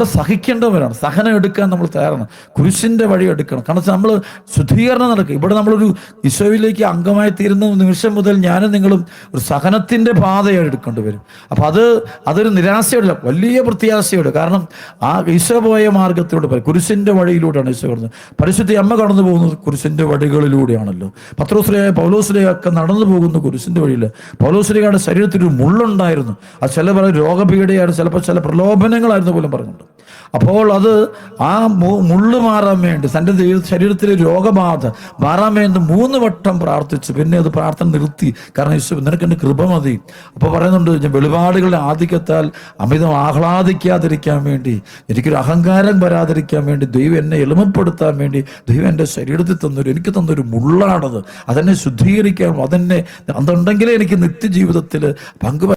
അവിടെ സഹിക്കേണ്ടവരാണ്. സഹനം എടുക്കാൻ നമ്മൾ തയ്യാറാണ്. കുരിശിന്റെ വഴി എടുക്കണം. കാരണം നമ്മൾ ശുദ്ധീകരണം നടക്കും. ഇവിടെ നമ്മളൊരു ഈശോയിലേക്ക് അംഗമായി തീരുന്ന നിമിഷം മുതൽ ഞാനും നിങ്ങളും ഒരു സഹനത്തിന്റെ പാതയാണ് എടുക്കേണ്ടി വരും. അപ്പോൾ അത് അതൊരു നിരാശയോടെ വലിയ പ്രത്യാശയോടെ. കാരണം ആ ഈശോ പോയ മാർഗത്തിലൂടെ പോയി. കുരിശിന്റെ വഴിയിലൂടെയാണ് ഈശോ കടന്നത്. പരിശുദ്ധി അമ്മ കടന്നു പോകുന്നത് കുരിശിന്റെ വഴികളിലൂടെയാണല്ലോ. പത്രോസ്ലിയായ പൗലോസ്ലിയ ഒക്കെ നടന്നു പോകുന്ന കുരിശിന്റെ വഴിയിൽ പൗലോസ്ലേയുടെ ശരീരത്തിൽ ഒരു മുള്ളുണ്ടായിരുന്നു. അത് ചില പല രോഗപീഠയായിരുന്നു ചിലപ്പോൾ ചില പ്രലോഭനങ്ങളായിരുന്നു പോലും പറഞ്ഞിട്ടുണ്ട് അപ്പോൾ അത് ആ മുള്ളു മാറാൻ വേണ്ടി തന്റെ ശരീരത്തിലെ രോഗബാധ മാറാൻ വേണ്ടി മൂന്ന് വട്ടം പ്രാർത്ഥിച്ചു. പിന്നെ അത് പ്രാർത്ഥന നിർത്തി. കാരണം യേശു നിനക്ക് എന്റെ കൃപ മതി. അപ്പോൾ പറയുന്നുണ്ട് ഞാൻ വെളിപാടുകളുടെ ആധിക്യത്താൽ അമിതം ആഹ്ലാദിക്കാതിരിക്കാൻ വേണ്ടി എനിക്കൊരു അഹങ്കാരം വരാതിരിക്കാൻ വേണ്ടി ദൈവം എന്നെ എളിമപ്പെടുത്താൻ വേണ്ടി ദൈവം എന്റെ ശരീരത്തിൽ തന്നൊരു എനിക്ക് തന്നൊരു മുള്ളാണത്. അതെന്നെ ശുദ്ധീകരിക്കാൻ അതെന്നെ അതുണ്ടെങ്കിലേ എനിക്ക് നിത്യജീവിതത്തിൽ പങ്കു